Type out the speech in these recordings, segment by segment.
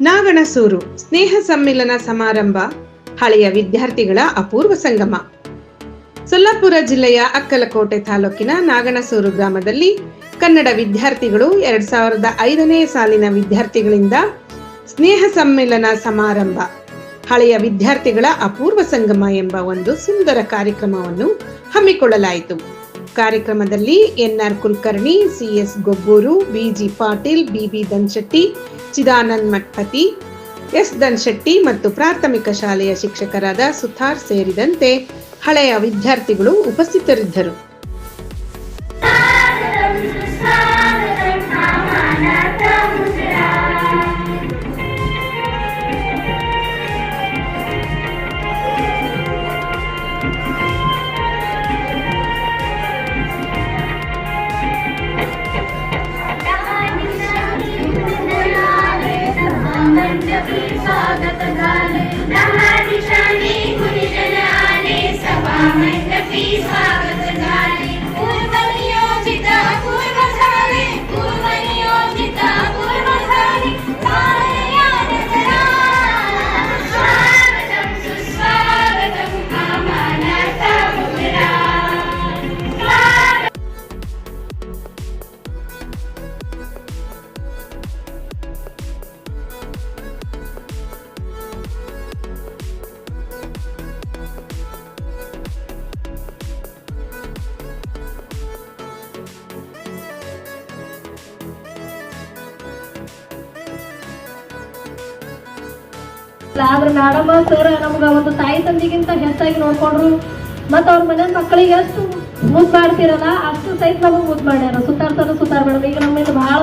ನಾಗಣಸೂರು ಸ್ನೇಹ ಸಮ್ಮಿಲನ ಸಮಾರಂಭ, ಹಳೆಯ ವಿದ್ಯಾರ್ಥಿಗಳ ಅಪೂರ್ವ ಸಂಗಮ. ಸೊಲ್ಲಾಪುರ ಜಿಲ್ಲೆಯ ಅಕ್ಕಲಕೋಟೆ ತಾಲೂಕಿನ ನಾಗಣಸೂರು ಗ್ರಾಮದಲ್ಲಿ ಕನ್ನಡ ವಿದ್ಯಾರ್ಥಿಗಳು ಎರಡ್ ಸಾವಿರದ ಐದನೇ ಸಾಲಿನ ವಿದ್ಯಾರ್ಥಿಗಳಿಂದ ಸ್ನೇಹ ಸಮ್ಮಿಲನ ಸಮಾರಂಭ, ಹಳೆಯ ವಿದ್ಯಾರ್ಥಿಗಳ ಅಪೂರ್ವ ಸಂಗಮ ಎಂಬ ಒಂದು ಸುಂದರ ಕಾರ್ಯಕ್ರಮವನ್ನು ಹಮ್ಮಿಕೊಳ್ಳಲಾಯಿತು. ಕಾರ್ಯಕ್ರಮದಲ್ಲಿ N R Kulkarni C S Gobburu B G Patil B B Danshetti Chidanand Mathapati, S Danshetti ಮತ್ತು ಪ್ರಾಥಮಿಕ ಶಾಲೆಯ ಶಿಕ್ಷಕರಾದ ಸುಥಾರ್ ಸೇರಿದಂತೆ ಹಳೆಯ ವಿದ್ಯಾರ್ಥಿಗಳು ಉಪಸ್ಥಿತರಿದ್ದರು. ಆದ್ರೆ ನಾಡಮ್ಮ ಸರ್ ನಮ್ಗ ಒಂದು ತಾಯಿ ತಂದಿಗಿಂತ ಹೆಚ್ಚಾಗಿ ನೋಡ್ಕೊಂಡ್ರು. ಮತ್ತ ಅವ್ರ ಮನೆ ಮಕ್ಕಳಿಗೆ ಎಷ್ಟು ಮುದ್ ಮಾಡ್ತಿರಲ್ಲ, ಅಷ್ಟು ಸಹಿತ ನಮಗ್ ಮುದ್ ಮಾಡ್ಯಾರ. ಸುತ್ತಾರ್ತಾರ ಸುತ್ತಾರ ಮೇಡಮ್ ಈಗ ನಮ್ಮಿಂದ ಬಹಳ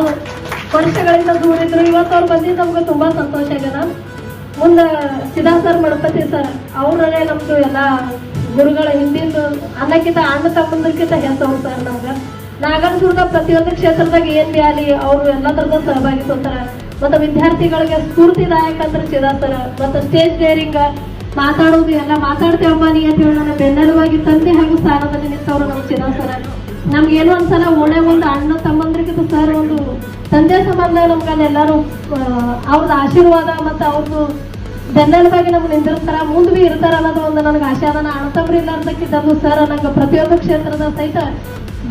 ವರ್ಷಗಳಿಂದ ದೂರ ಇದ್ರು. ಇವತ್ತು ಅವ್ರು ಬಂದಿದ್ದು ನಮ್ಗೆ ತುಂಬಾ ಸಂತೋಷ ಆಗ್ಯದ. ಮುಂದ ಸಿದ್ಧಾರ್ಥ ಸರ್ ಮಡಪತಿ ಸರ್ ಅವ್ರೇ ನಮ್ದು ಎಲ್ಲ ಗುರುಗಳ ಹಿಂದಿಂದು ಅನ್ನಕ್ಕಿಂತ ಅಣ್ಣ ತಮ್ಮಂದ್ರಕ್ಕಿಂತ ಹೆಸರು ಸರ್ ನಮ್ಗ. ನಾಗಾರ್ಜುನ ಪ್ರತಿಯೊಂದು ಕ್ಷೇತ್ರದಾಗ ಏನ್ ಬಿ ಆಗಲಿ ಅವ್ರು ಎಲ್ಲದರದ ಸಹಭಾಗಿತ್ವತಾರ ಮತ್ತೆ ವಿದ್ಯಾರ್ಥಿಗಳಿಗೆ ಸ್ಫೂರ್ತಿದಾಯಕ ಅಂದ್ರೆ ಚಿದಾಸರ ಸರ್. ಮತ್ತೆ ಸ್ಟೇಜ್ ಡೇರಿಂಗ್ ಮಾತಾಡೋದು ಎಲ್ಲ ಮಾತಾಡ್ತೇವಮ್ಮ ನೀ ಅಂತ ಹೇಳಿ ತಂದೆ ಹಾಗೂ ಸ್ಥಾನದಲ್ಲಿ ನಿಂತವರು ನಮ್ಮ ಚಿದಾಸರ ಸರ್. ನಮ್ಗೆ ಏನೋ ಒಂದ್ಸಲ ಓಣೆ ಒಂದು ಅಣ್ಣ ತಮ್ಮಂದ್ರಿಗಿಂತ ಸರ್ ಒಂದು ತಂದೆ ಸಂಬಂಧ ನಮ್ಗೆ ಎಲ್ಲರೂ ಅವ್ರದ್ದು ಆಶೀರ್ವಾದ ಮತ್ತೆ ಅವ್ರದ್ದು ಬೆನ್ನೆಲುಬಾಗಿ ನಮ್ಗೆ ನಿಂದಿರ್ತಾರ, ಮುಂದ್ ಭೀ ಇರ್ತಾರ ಅನ್ನೋದು ಒಂದು ನನಗೆ ಆಶಾದನ. ಅಣ್ಣ ಅಣ್ಣತಮ್ರು ಇಲ್ಲ ಅಂತಕ್ಕಿದ್ದು ಸರ್ ನಂಗೆ ಪ್ರತಿಯೊಂದು ಕ್ಷೇತ್ರದ ಸಹಿತ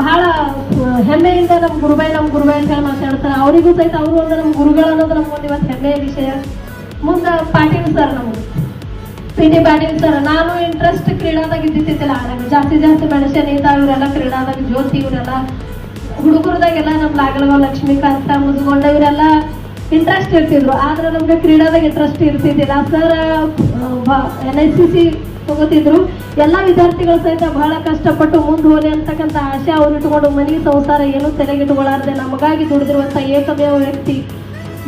ಬಹಳ ಹೆಮ್ಮೆಯಿಂದ ನಮ್ಮ ಗುರುಬೈ ನಮ್ಮ ಗುರುಬೈ ಅಂತ ಹೇಳಿ ಮಾತಾಡ್ತಾರೆ. ಅವರಿಗೂ ಸಹಿತ ಅವರು ಅಂದ್ರೆ ನಮ್ಮ ಗುರುಗಳು ಅನ್ನೋದು ನಮ್ಗೊಂದು ಇವತ್ತು ಹೆಮ್ಮೆಯ ವಿಷಯ. ಮುಂದೆ ಪಾಟೀಲ್ ಸರ್ ನಮ್ಗೆ. ಪಿ ಟಿ ಪಾಟೀಲ್ ಸರ್ ನಾನು ಇಂಟ್ರೆಸ್ಟ್ ಕ್ರೀಡಾದಾಗ ಇದ್ದಿತ್ತಿಲ್ಲ ಆಡಾಗ ಜಾಸ್ತಿ ಜಾಸ್ತಿ ಮನುಷ್ಯ ನೀತಾ, ಇವರೆಲ್ಲ ಕ್ರೀಡಾದಾಗ ಜ್ಯೋತಿ, ಇವರೆಲ್ಲ ಹುಡುಗರದಾಗೆಲ್ಲ ನಮ್ಮ ಲಾಗಲವ ಲಕ್ಷ್ಮೀಕಾಂತ ಮುದ್ಗೊಂಡ ಇವರೆಲ್ಲ ಇಂಟ್ರೆಸ್ಟ್ ಇರ್ತಿದ್ರು. ಆದ್ರೆ ನಮ್ಗೆ ಕ್ರೀಡಾದಾಗ ಇಂಟ್ರೆಸ್ಟ್ ಇರ್ತಿದ್ದಿಲ್ಲ. Sir N I C C ತಗೋತಿದ್ರು ಎಲ್ಲಾ ವಿದ್ಯಾರ್ಥಿಗಳು ಸಹಿತ ಬಹಳ ಕಷ್ಟಪಟ್ಟು ಮುಂದೆ ಹೋದೆ ಅಂತಕ್ಕಂಥ ಆಶೆ ಅವ್ರು ಇಟ್ಕೊಂಡು ಮನೆ ಸಂಸಾರ ಏನು ತಲೆಗಿಟ್ಟುಕೊಳ್ಳಾರ್ದೆ ನಮಗಾಗಿ ದುಡಿದಿರುವಂತ ಏಕಮೇವ ವ್ಯಕ್ತಿ.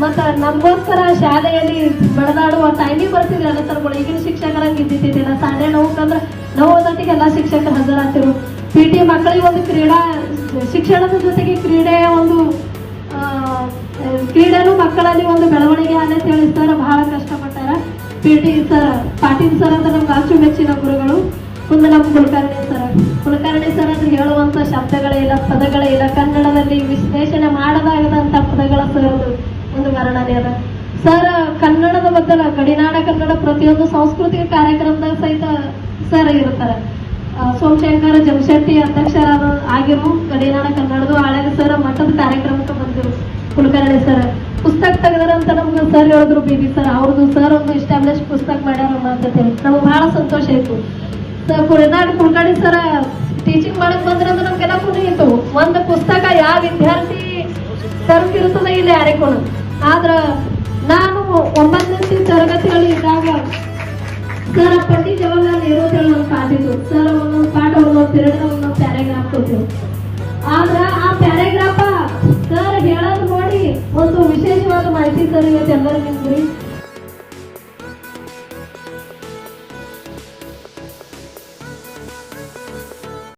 ಮತ್ತ ನಮಗೋಸ್ಕರ ಶಾಲೆಯಲ್ಲಿ ಬೆಳೆದಾಡುವ ಟೈಮಿಗೆ ಬರ್ತಿದ್ರಲ್ಲ ಸರ್ಗಳು. ಈಗಿನ ಶಿಕ್ಷಕರಂಗೆ ಇದ್ದಿದ್ದಿಲ್ಲ ಸಾಡೆ ನೋವುಕಂದ್ರೆ ನೋವು ಎಲ್ಲ ಶಿಕ್ಷಕರು ಹಾಜರಾಗ್ತಿರು ಪಿ ಟಿ ಮಕ್ಕಳಿಗೆ ಒಂದು ಕ್ರೀಡಾ, ಶಿಕ್ಷಣದ ಜೊತೆಗೆ ಕ್ರೀಡೆಯ ಒಂದು ಕ್ರೀಡೆನೂ ಮಕ್ಕಳಲ್ಲಿ ಒಂದು ಬೆಳವಣಿಗೆ ಆದ ತಿಳಿಸ್ತಾರೆ. ಬಹಳ ಕಷ್ಟಪಟ್ಟಾರ ಪಿ ಸರ್, ಪಾಟೀಲ್ ಸರ್ ಅಂತ ನಮ್ಗೆ ಅಚ್ಚುಮೆಚ್ಚಿನ ಗುರುಗಳು. ಮುಂದೆ ನಮ್ಮ ಕುಲಕರ್ಣಿ ಸರ್. ಕುಲಕರ್ಣಿ ಸರ್ ಅಂತ ಹೇಳುವಂತ ಶಬ್ದಗಳೇ ಇಲ್ಲ, ಪದಗಳೇ ಇಲ್ಲ. ಕನ್ನಡದಲ್ಲಿ ವಿಶ್ಲೇಷಣೆ ಮಾಡದಾಗದಂತ ಪದಗಳ ಸರ್ ಅದು. ಒಂದು ವರ್ಣನೆ ಅದ. ಸರ್, ಕನ್ನಡದ ಬದಲ ಗಡಿನಾಡ ಕನ್ನಡ ಪ್ರತಿಯೊಂದು ಸಾಂಸ್ಕೃತಿಕ ಕಾರ್ಯಕ್ರಮದಾಗ ಸಹಿತ ಸರ್ ಇರ್ತಾರೆ ಸೋಮಶಂಕರ ಜಮಶೆಟ್ಟಿ ಅಧ್ಯಕ್ಷರಾದ ಆಗಿರು ಗಡಿನಾಡ ಕನ್ನಡದು ಆಳಗ ಸರ್ ಮಠದ ಕಾರ್ಯಕ್ರಮಕ್ಕೆ ಬಂದಿರು ಕುಲಕರ್ಣಿ ಸರ್. ಪುಸ್ತಕ ತೆಗೆದಾರಂತ ನಮ್ಗೆ ಸರ್ ಹೇಳಿದ್ರು ಬೀದಿ ಸರ್ ಅವ್ರದ್ದು ಸರ್ ಒಂದು ಇಸ್ಟಾಬ್ಲಿಷ್ ಪುಸ್ತಕ ಮಾಡ್ಯಾರಮ್ಮ ಅಂತ ಹೇಳಿ. ನಮ್ಗೆ ಬಹಳ ಸಂತೋಷ ಆಯ್ತು. Sir Kurinad Kulkarni sir teaching ಮಾಡಕ್ ಬಂದ್ರೆ ಅಂದ್ರೆ ನಮ್ಗೆಲ್ಲ ಕುಣಿಯಿತು ಒಂದು ಪುಸ್ತಕ ಯಾವ ವಿದ್ಯಾರ್ಥಿ ತರ್ತಿರ್ತದ ಇಲ್ಲಿ ಯಾರಿಗೂ ಆದ್ರ ನಾನು ಒಂಬತ್ತನೇ ತರಗತಿಗಳು ಇದ್ದಾಗ ಸರ್ ಪಂಡಿತ್ ಜವಾಹರ್ಲಾಲ್ ನೆಹರು ಅಂತ ಹೇಳಿ ചെറിയ ചെണ്ടറിനും കൂടി